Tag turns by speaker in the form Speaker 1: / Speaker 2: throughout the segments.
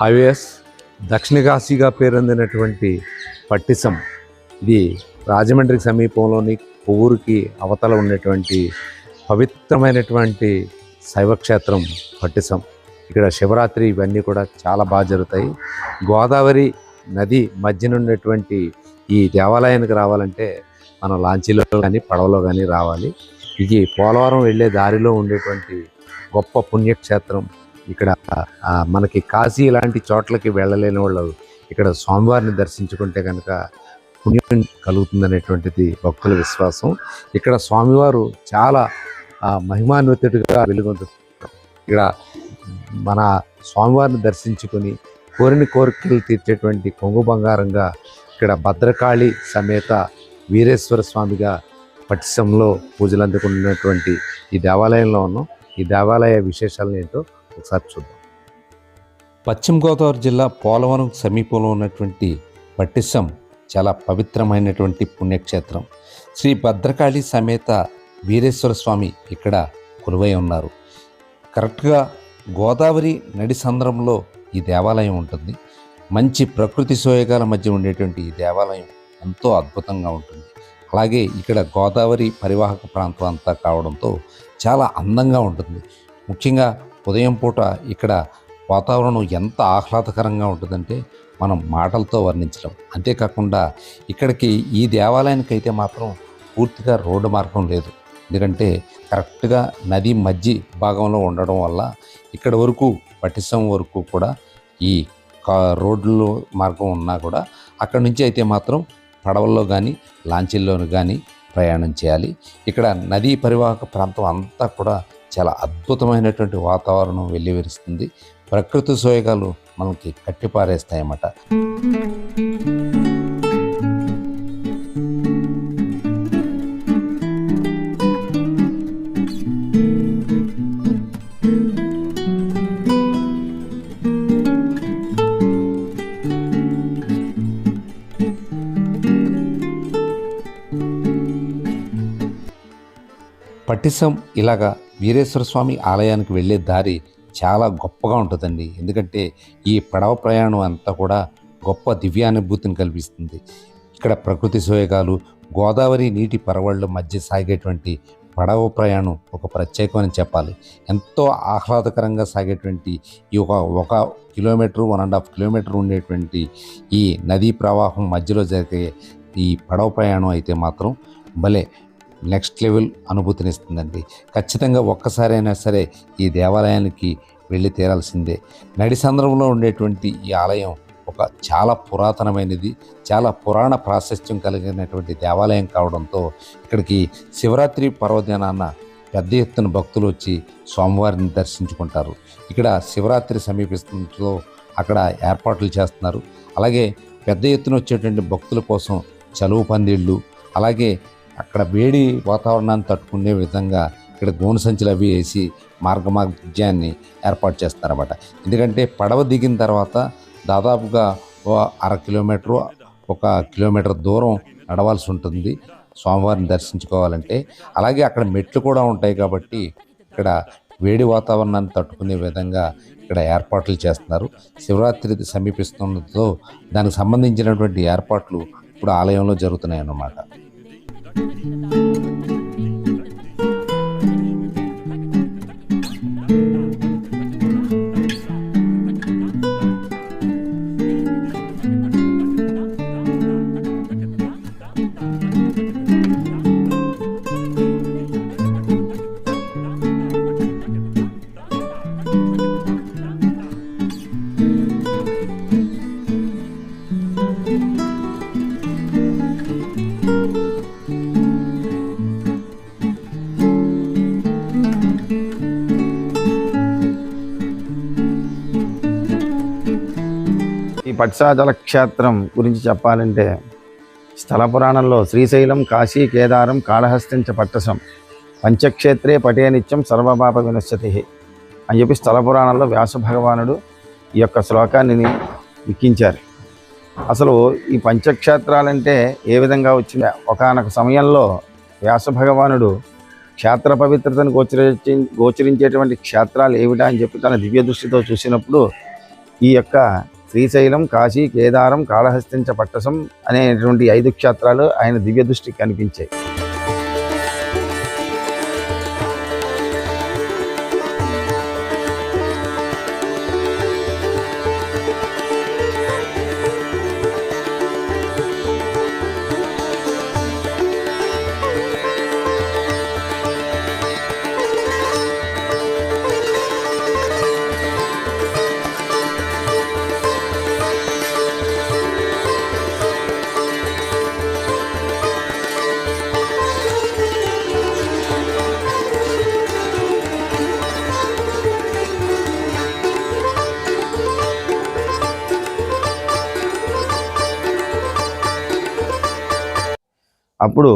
Speaker 1: Highways దక్షిణ కాశీగా పేరొందినటువంటి పట్టిసం. ఇది రాజమండ్రికి సమీపంలోని కొవ్వూరుకి అవతల ఉన్నటువంటి పవిత్రమైనటువంటి శైవక్షేత్రం పట్టిసం. ఇక్కడ శివరాత్రి ఇవన్నీ కూడా చాలా బాగా జరుగుతాయి. గోదావరి నది మధ్యన ఉన్నటువంటి ఈ దేవాలయానికి రావాలంటే మనం లాంచీలో కానీ పడవలో కానీ రావాలి. ఇది పోలవరం వెళ్ళే దారిలో ఉండేటువంటి గొప్ప పుణ్యక్షేత్రం ఇక్కడ మనకి కాశీ ఇలాంటి చోట్లకి వెళ్ళలేని వాళ్ళు ఇక్కడ స్వామివారిని దర్శించుకుంటే కనుక పుణ్యం కలుగుతుందనేటువంటిది భక్తుల విశ్వాసం. ఇక్కడ స్వామివారు చాలా మహిమాన్వితుడిగా వెలుగొందుతారు. ఇక్కడ మన స్వామివారిని దర్శించుకొని కోరిన కోరికలు తీర్చేటువంటి కొంగు బంగారంగా ఇక్కడ భద్రకాళి సమేత వీరేశ్వర స్వామిగా పటిశంలో పూజలు అందుకున్నటువంటి ఈ దేవాలయంలో ఉన్నాం. ఈ దేవాలయ విశేషాలను ఏంటో ఒకసారి చూద్దాం. పశ్చిమ గోదావరి జిల్లా పోలవరం సమీపంలో ఉన్నటువంటి పట్టిసం చాలా పవిత్రమైనటువంటి పుణ్యక్షేత్రం. శ్రీ భద్రకాళి సమేత వీరేశ్వర స్వామి ఇక్కడ కొలువై ఉన్నారు. కరెక్ట్గా గోదావరి నడి సంద్రంలో ఈ దేవాలయం ఉంటుంది. మంచి ప్రకృతి సోయగాల మధ్య ఉండేటువంటి ఈ దేవాలయం ఎంతో అద్భుతంగా ఉంటుంది. అలాగే ఇక్కడ గోదావరి పరివాహక ప్రాంతం అంతా కావడంతో చాలా అందంగా ఉంటుంది. ముఖ్యంగా ఉదయం పూట ఇక్కడ వాతావరణం ఎంత ఆహ్లాదకరంగా ఉంటుందంటే మనం మాటలతో వర్ణించడం అంతేకాకుండా ఇక్కడికి ఈ దేవాలయానికి అయితే మాత్రం పూర్తిగా రోడ్డు మార్గం లేదు. ఎందుకంటే కరెక్ట్గా నది మధ్య భాగంలో ఉండడం వల్ల ఇక్కడ వరకు పటిసం వరకు కూడా ఈ కా రోడ్లో మార్గం ఉన్నా కూడా అక్కడి నుంచి అయితే మాత్రం పడవల్లో కానీ లాంచీల్లోనూ కానీ ప్రయాణం చేయాలి. ఇక్కడ నదీ పరివాహక ప్రాంతం అంతా కూడా చాలా అద్భుతమైనటువంటి వాతావరణం వెల్లివిరుస్తుంది ప్రకృతి సోయగాలు మనకి కట్టిపారేస్తాయన్నమాట. పటిసం ఇలాగా వీరేశ్వర స్వామి ఆలయానికి వెళ్ళే దారి చాలా గొప్పగా ఉంటుందండి. ఎందుకంటే ఈ పడవ ప్రయాణం అంతా కూడా గొప్ప దివ్యానుభూతిని కల్పిస్తుంది ఇక్కడ ప్రకృతి సోయగాలు గోదావరి నీటి పరవళ్ళ మధ్య సాగేటువంటి పడవ ప్రయాణం ఒక ప్రత్యేకమని చెప్పాలి. ఎంతో ఆహ్లాదకరంగా సాగేటువంటి ఈ ఒక ఒక kilometre one and half kilometre ఉండేటువంటి ఈ నదీ ప్రవాహం మధ్యలో జరిగే ఈ పడవ ప్రయాణం అయితే మాత్రం భలే నెక్స్ట్ లెవెల్ అనుభూతినిస్తుందండి. ఖచ్చితంగా ఒక్కసారైనా సరే ఈ దేవాలయానికి వెళ్ళి తీరాల్సిందే. నడి సందర్భంలో ఉండేటువంటి ఈ ఆలయం ఒక చాలా పురాతనమైనది చాలా పురాణ ప్రాశస్త్యం కలిగినటువంటి దేవాలయం కావడంతో ఇక్కడికి శివరాత్రి పర్వదినాన పెద్ద ఎత్తున భక్తులు వచ్చి స్వామివారిని దర్శించుకుంటారు. ఇక్కడ శివరాత్రి సమీపిస్తుందో అక్కడ ఏర్పాట్లు చేస్తున్నారు. అలాగే పెద్ద ఎత్తున వచ్చేటువంటి భక్తుల కోసం చలువు పందిళ్ళు అలాగే అక్కడ వేడి వాతావరణాన్ని తట్టుకునే విధంగా ఇక్కడ గోను సంచులు అవి వేసి మార్గమార్గ్యాన్ని ఏర్పాటు చేస్తారన్నమాట. ఎందుకంటే పడవ దిగిన తర్వాత దాదాపుగా ఓ అర కిలోమీటరు ఒక కిలోమీటర్ దూరం నడవాల్సి ఉంటుంది. స్వామివారిని దర్శించుకోవాలంటే. అలాగే అక్కడ మెట్లు కూడా ఉంటాయి కాబట్టి ఇక్కడ వేడి వాతావరణాన్ని తట్టుకునే విధంగా ఇక్కడ ఏర్పాట్లు చేస్తున్నారు. శివరాత్రి సమీపిస్తుండటంతో దానికి సంబంధించినటువంటి ఏర్పాట్లు ఇప్పుడు ఆలయంలో జరుగుతున్నాయి అన్నమాట
Speaker 2: ఈ పట్సాచల క్షేత్రం గురించి చెప్పాలంటే స్థల పురాణంలో శ్రీశైలం కాశీ కేదారం కాళహస్తించ పట్టసం పంచక్షేత్రే పటే నిత్యం సర్వపాప వినశ్యతి అని చెప్పి స్థల పురాణంలో వ్యాస భగవానుడు ఈ యొక్క శ్లోకాన్ని ఎక్కించారు అసలు ఈ పంచక్షేత్రాలంటే ఏ విధంగా వచ్చింది? ఒకనొక సమయంలో వ్యాస భగవానుడు క్షేత్ర పవిత్రతను గోచరించి గోచరించేటువంటి క్షేత్రాలు ఏమిటా అని చెప్పి తన దివ్య దృష్టితో చూసినప్పుడు ఈ యొక్క శ్రీశైలం కాశీ కేదారం కాళహస్తించ పట్టసం అనేటువంటి ఐదు క్షేత్రాలు ఆయన దివ్య దృష్టికి కనిపించాయి. అప్పుడు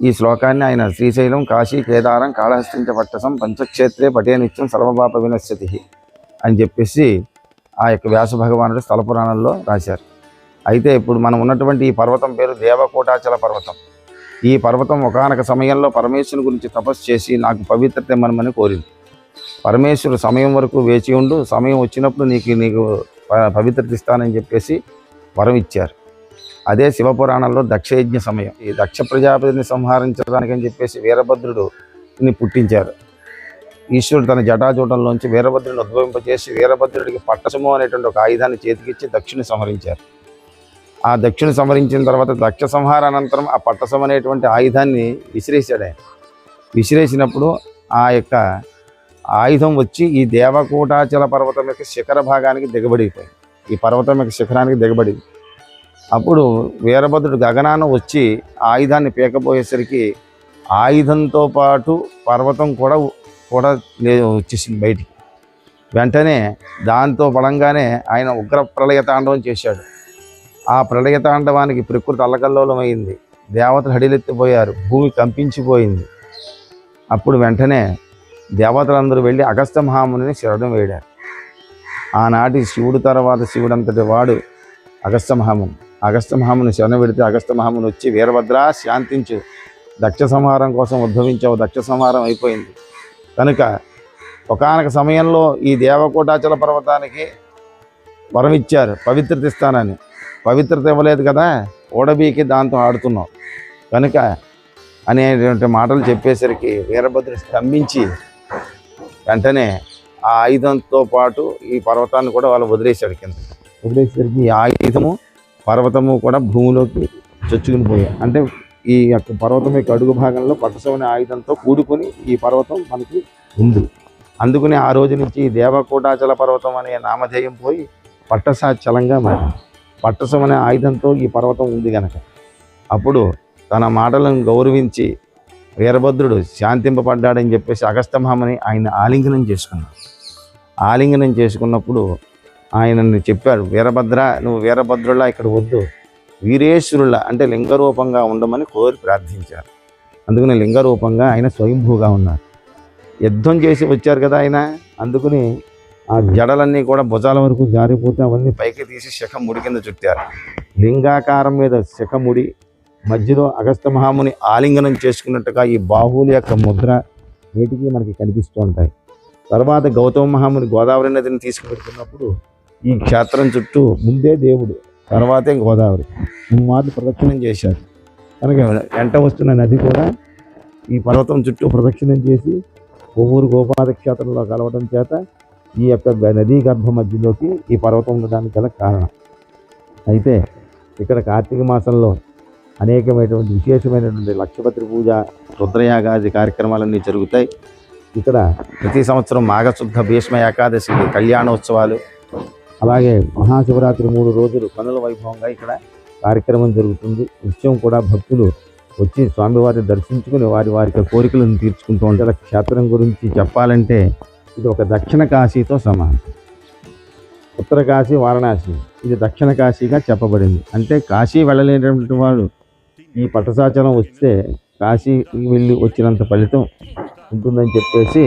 Speaker 2: ఈ శ్లోకాన్ని ఆయన శ్రీశైలం కాశీ కేదారం కాళహస్తించ పట్టసం పంచక్షేత్రే పటే నిత్యం సర్వపాప వినశ్యతి అని చెప్పేసి ఆ యొక్క వ్యాస భగవానుడు స్థల పురాణంలో రాశారు. అయితే ఇప్పుడు మనం ఉన్నటువంటి ఈ పర్వతం పేరు దేవకోటాచల పర్వతం. ఈ పర్వతం ఒకానొక సమయంలో పరమేశ్వరుని గురించి తపస్సు చేసి నాకు పవిత్రత ఇమ్మనమని కోరింది. పరమేశ్వరుడు సమయం వరకు వేచి ఉండు సమయం వచ్చినప్పుడు నీకు నీకు పవిత్రత ఇస్తానని చెప్పేసి వరం ఇచ్చారు. అదే శివపురాణంలో దక్షయజ్ఞ సమయం. ఈ దక్ష ప్రజాపతిని సంహరించడానికి అని చెప్పేసి వీరభద్రుడుని పుట్టించారు. ఈశ్వరుడు తన జటాజూటంలోంచి వీరభద్రుడిని ఉద్భవింపజేసి వీరభద్రుడికి పట్టసము అనేటువంటి ఒక ఆయుధాన్ని చేతికిచ్చి దక్షిణి సంహరించారు. ఆ దక్షిణ సంహరించిన తర్వాత దక్ష సంహార అనంతరం ఆ పట్టసం అనేటువంటి ఆయుధాన్ని విసిరేశాడు ఆయన. విసిరేసినప్పుడు ఆ యొక్క ఆయుధం వచ్చి ఈ దేవకూటాచల పర్వతం యొక్క శిఖర భాగానికి దిగబడిపోయింది. ఈ పర్వతం యొక్క శిఖరానికి దిగబడింది. అప్పుడు వీరభద్రుడు గగనాన వచ్చి ఆయుధాన్ని పీకపోయేసరికి ఆయుధంతో పాటు పర్వతం కూడా కూడా వచ్చేసింది బయటికి. వెంటనే దాంతో బలంగానే ఆయన ఉగ్ర ప్రళయ తాండవం చేశాడు. ఆ ప్రళయ తాండవానికి ప్రకృతి అల్లకల్లోలమైంది. దేవతలు హడిలెత్తిపోయారు. భూమి కంపించిపోయింది. అప్పుడు వెంటనే దేవతలందరూ వెళ్ళి అగస్త మహామునిని శరణం వేడారు. ఆనాటి శివుడు తర్వాత శివుడంతటి వాడు అగస్త మహాముని. అగస్త మహాముని శరణ పెడితే అగస్త్య మహాముని వచ్చి వీరభద్ర శాంతించు. దక్ష సంహారం కోసం ఉద్భవించావు దక్ష సంహారం అయిపోయింది. కనుక ఒకనొక సమయంలో ఈ దేవకోటాచల పర్వతానికి వరం ఇచ్చారు పవిత్రత ఇస్తానని. పవిత్రత ఇవ్వలేదు కదా ఓడబీకి దాంతో ఆడుతున్నాం. కనుక అనేటువంటి మాటలు చెప్పేసరికి వీరభద్రుడు స్తంభించి వెంటనే ఆ ఆయుధంతో పాటు ఈ పర్వతాన్ని కూడా వాళ్ళు వదిలేశాడు కింద వదిలేసరికి ఈ ఆయుధము పర్వతము కూడా భూమిలోకి చొచ్చుకుని పోయాయి. అంటే ఈ యొక్క పర్వతం యొక్క అడుగు భాగంలో పట్టసమనే ఆయుధంతో కూడుకొని ఈ పర్వతం మనకి ఉంది. అందుకని ఆ రోజు నుంచి ఈ దేవకోటాచల పర్వతం అనే నామధేయం పోయి పట్టసాచలంగా మారింది. పట్టసం అనే ఆయుధంతో ఈ పర్వతం ఉంది గనక. అప్పుడు తన మాటలను గౌరవించి వీరభద్రుడు శాంతింపబడ్డాడని చెప్పేసి అగస్త్యమహామని ఆయన ఆలింగనం చేసుకున్నాడు. ఆలింగనం చేసుకున్నప్పుడు ఆయనని చెప్పాడు వీరభద్ర నువ్వు వీరభద్రులా ఇక్కడ వద్దు. వీరేశ్వరుల అంటే లింగరూపంగా ఉండమని కోరి ప్రార్థించారు. అందుకని లింగరూపంగా ఆయన స్వయంభూగా ఉన్నారు. యుద్ధం చేసి వచ్చారు కదా ఆయన. అందుకని ఆ జడలన్నీ కూడా భుజాల వరకు జారిపోతే అవన్నీ పైకి తీసి శఖం ముడి కింద చుట్టారు. లింగాకారం మీద శఖముడి మధ్యలో అగస్త మహాముని ఆలింగనం చేసుకున్నట్టుగా ఈ బాహువుల యొక్క ముద్ర నేటికి మనకి కనిపిస్తూ ఉంటాయి. తర్వాత గౌతమ మహాముని గోదావరి నదిని తీసుకువెళ్తున్నప్పుడు ఈ క్షేత్రం చుట్టూ ముందే దేవుడు తర్వాతే గోదావరి. మూడు మార్లు ప్రదక్షిణం చేశారు. కనుక వెంట వస్తున్న నది కూడా ఈ పర్వతం చుట్టూ ప్రదక్షిణం చేసి కొవ్వూరు గోపాద క్షేత్రంలో కలవడం చేత ఈ యొక్క నదీ గర్భ మధ్యలోకి ఈ పర్వతం ఉండడానికి గల కారణం. అయితే ఇక్కడ కార్తీక మాసంలో అనేకమైనటువంటి విశేషమైనటువంటి లక్షపత్రి పూజ రుద్రయాగాది కార్యక్రమాలన్నీ జరుగుతాయి. ఇక్కడ ప్రతి సంవత్సరం మాఘశుద్ధ భీష్మ ఏకాదశి కళ్యాణోత్సవాలు అలాగే మహాశివరాత్రి మూడు రోజులు పనుల వైభవంగా ఇక్కడ కార్యక్రమం జరుగుతుంది. నిత్యం కూడా భక్తులు వచ్చి స్వామివారిని దర్శించుకుని వారి వారి కోరికలను తీర్చుకుంటూ ఉంటారు. క్షేత్రం గురించి చెప్పాలంటే ఇది ఒక దక్షిణ కాశీతో సమానం. ఉత్తర కాశీ వారణాసి ఇది దక్షిణ కాశీగా చెప్పబడింది. అంటే కాశీ వెళ్ళలేనటువంటి వాడు ఈ పట్టసాచలం వస్తే కాశీ వెళ్ళి వచ్చినంత ఫలితం ఉంటుందని చెప్పేసి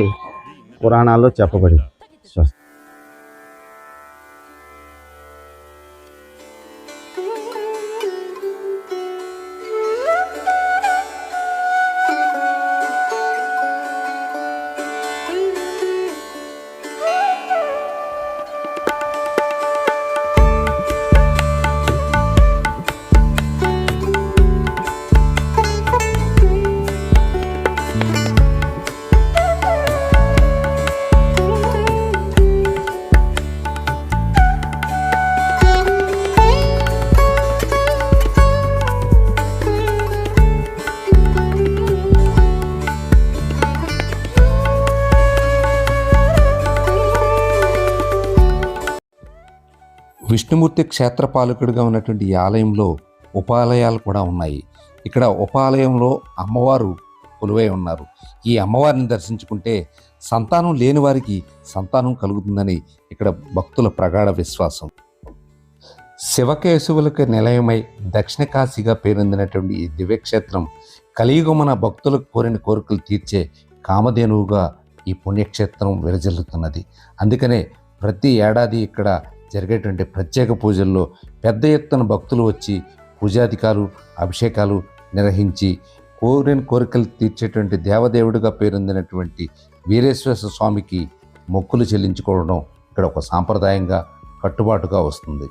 Speaker 2: పురాణాల్లో చెప్పబడింది. స్వస్తి
Speaker 1: విష్ణుమూర్తి క్షేత్రపాలకుడిగా ఉన్నటువంటి ఈ ఆలయంలో ఉపాలయాలు కూడా ఉన్నాయి. ఇక్కడ ఉపాలయంలో అమ్మవారు కొలువై ఉన్నారు. ఈ అమ్మవారిని దర్శించుకుంటే సంతానం లేని వారికి సంతానం కలుగుతుందని ఇక్కడ భక్తుల ప్రగాఢ విశ్వాసం. శివకేశవులకు నిలయమై దక్షిణ కాశీగా పేరొందినటువంటి ఈ దివ్యక్షేత్రం కలియుగమన భక్తులకు కోరిన కోరికలు తీర్చే కామధేనువుగా ఈ పుణ్యక్షేత్రం విరజిల్లుతున్నది. అందుకనే ప్రతి ఏడాది ఇక్కడ జరిగేటువంటి ప్రత్యేక పూజల్లో పెద్ద ఎత్తున భక్తులు వచ్చి పూజాధికారు అభిషేకాలు నిర్వహించి కోరిన కోరికలు తీర్చేటువంటి దేవదేవుడిగా పేరొందినటువంటి వీరేశ్వర స్వామికి మొక్కులు చెల్లించుకోవడం ఇక్కడ ఒక సాంప్రదాయంగా కట్టుబాటుగా వస్తుంది.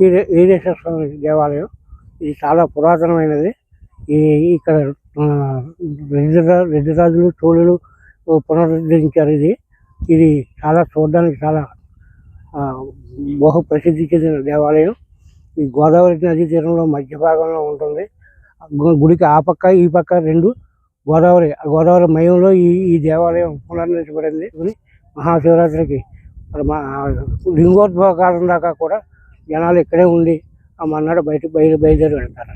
Speaker 3: వీరేశ్వర స్వామి దేవాలయం ఇది చాలా పురాతనమైనది. ఈ ఇక్కడ ఆ, రెడ్డిరా- రెడ్డిరాజులు చోళులు పునరుద్ధరించారు ఇది. ఇది చాలా చూడడానికి చాలా బహు ప్రసిద్ధి చెందిన దేవాలయం. ఈ గోదావరి నదీ తీరంలో మధ్య భాగంలో ఉంటుంది. గుడికి ఆ పక్క ఈ పక్క రెండు గోదావరి ఆ గోదావరి మయంలో ఈ ఈ దేవాలయం పునర్నిర్మించబడింది. మహాశివరాత్రికి మా లింగోద్భవ కాలం దాకా కూడా జనాలు ఇక్కడే ఉండి ఆ మన్నాడు బయట బయలు బయలుదేరి వెళ్తారు.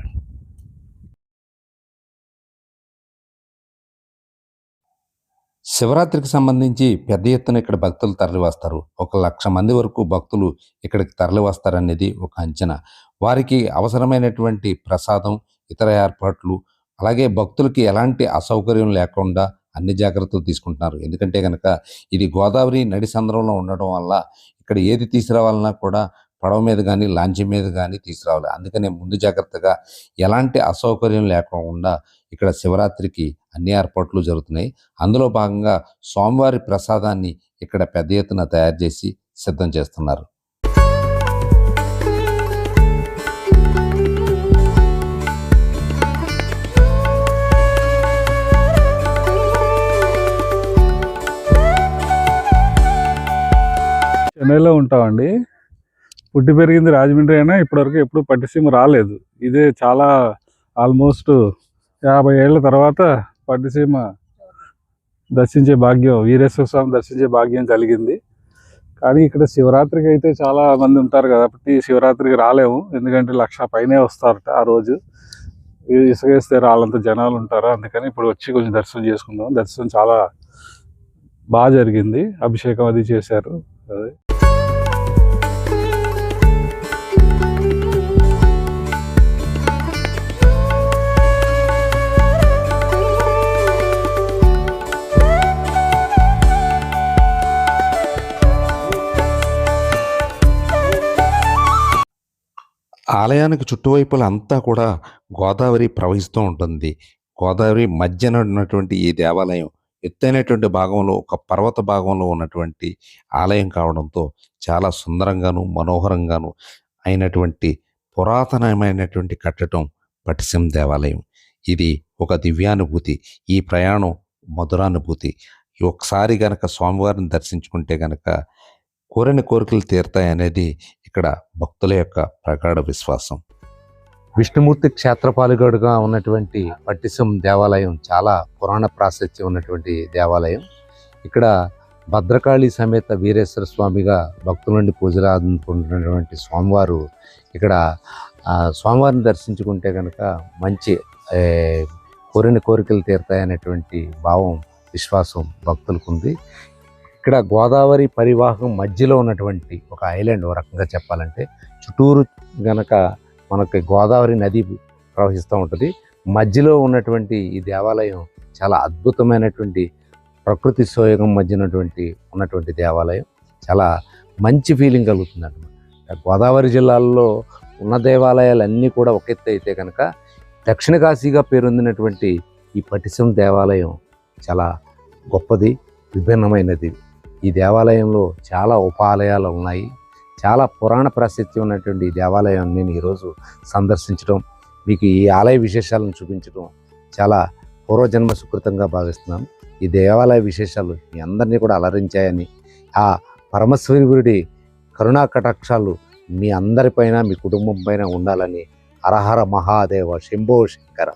Speaker 1: శివరాత్రికి సంబంధించి పెద్ద ఎత్తున ఇక్కడ భక్తులు తరలివస్తారు. ఒక లక్ష మంది వరకు భక్తులు ఇక్కడికి తరలివస్తారనేది ఒక అంచనా. వారికి అవసరమైనటువంటి ప్రసాదం ఇతర ఏర్పాట్లు అలాగే భక్తులకి ఎలాంటి అసౌకర్యం లేకుండా అన్ని జాగ్రత్తలు తీసుకుంటున్నారు. ఎందుకంటే కనుక ఇది గోదావరి నడి సంద్రంలో ఉండడం వల్ల ఇక్కడ ఏది తీసుకురావాలన్నా కూడా పడవ మీద కానీ లాంచీ మీద కానీ తీసుకురావాలి. అందుకనే ముందు జాగ్రత్తగా ఎలాంటి అసౌకర్యం లేకుండా ఇక్కడ శివరాత్రికి అన్ని ఏర్పాట్లు జరుగుతున్నాయి. అందులో భాగంగా స్వామివారి ప్రసాదాన్ని ఇక్కడ పెద్ద ఎత్తున తయారు చేసి సిద్ధం చేస్తున్నారు.
Speaker 4: చెన్నైలో ఉంటామండి. పుట్టి పెరిగింది రాజమండ్రి అయినా ఇప్పటివరకు ఎప్పుడు పట్టిసీమ రాలేదు. ఇదే చాలా ఆల్మోస్ట్ యాభై ఏళ్ళ తర్వాత పట్టిసీమ దర్శించే భాగ్యం వీరేశ్వర స్వామి దర్శించే భాగ్యం కలిగింది. కానీ ఇక్కడ శివరాత్రికి అయితే చాలా మంది ఉంటారు కాబట్టి శివరాత్రికి రాలేము. ఎందుకంటే లక్ష పైనే వస్తారట ఆ రోజు. ఇసుకేస్తే రాళ్ళంత జనాలు ఉంటారు? అందుకని ఇప్పుడు వచ్చి కొంచెం దర్శనం చేసుకుందాం. దర్శనం చాలా బాగా జరిగింది. అభిషేకం అది చేశారు. అదే
Speaker 1: ఆలయానికి చుట్టువైపుల అంతా కూడా గోదావరి ప్రవహిస్తూ ఉంటుంది. గోదావరి మధ్యన ఉన్నటువంటి ఈ దేవాలయం ఎత్తైనటువంటి భాగంలో ఒక పర్వత భాగంలో ఉన్నటువంటి ఆలయం కావడంతో చాలా సుందరంగాను మనోహరంగాను అయినటువంటి పురాతనమైనటువంటి కట్టడం పటిసం దేవాలయం. ఇది ఒక దివ్యానుభూతి ఈ ప్రయాణం మధురానుభూతి. ఒకసారి గనక స్వామివారిని దర్శించుకుంటే గనక కోరిన కోరికలు తీరుతాయనేది ఇక్కడ భక్తుల యొక్క ప్రగాఢ విశ్వాసం. విష్ణుమూర్తి క్షేత్రపాలిగడుగా ఉన్నటువంటి పట్టిసం దేవాలయం చాలా పురాణ ప్రాశస్త్యం ఉన్నటువంటి దేవాలయం. ఇక్కడ భద్రకాళి సమేత వీరేశ్వర స్వామిగా భక్తుల నుండి పూజలు అందుకుంటున్నటువంటి స్వామివారు ఇక్కడ స్వామివారిని దర్శించుకుంటే కనుక మంచి కోరిన కోరికలు తీరుతాయనేటువంటి భావం విశ్వాసం భక్తులకు ఉంది ఇక్కడ గోదావరి పరివాహం మధ్యలో ఉన్నటువంటి ఒక ఐలాండ్ ఒక రకంగా చెప్పాలంటే చుట్టూరు గనక మనకి గోదావరి నది ప్రవహిస్తూ ఉంటుంది. మధ్యలో ఉన్నటువంటి ఈ దేవాలయం చాలా అద్భుతమైనటువంటి ప్రకృతి సోయగం మధ్య ఉన్నటువంటి ఉన్నటువంటి దేవాలయం. చాలా మంచి ఫీలింగ్ కలుగుతుంది అనమాట గోదావరి జిల్లాల్లో ఉన్న దేవాలయాలన్నీ కూడా ఒక ఎత్తు అయితే కనుక దక్షిణ కాశీగా పేరొందినటువంటి ఈ పటిసం దేవాలయం చాలా గొప్పది విభిన్నమైనది. ఈ దేవాలయంలో చాలా ఉపాలయాలు ఉన్నాయి. చాలా పురాణ ప్రసిద్ధి ఉన్నటువంటి ఈ దేవాలయాన్ని నేను ఈరోజు సందర్శించడం మీకు ఈ ఆలయ విశేషాలను చూపించడం చాలా పూర్వజన్మ సుకృతంగా భావిస్తున్నాను ఈ దేవాలయ విశేషాలు మీ అందరినీ కూడా అలరించాయని ఆ పరమశ్వరుడి కరుణా కటాక్షాలు మీ అందరిపైన మీ కుటుంబం పైన ఉండాలని హరహర మహాదేవ శంభో శంకర.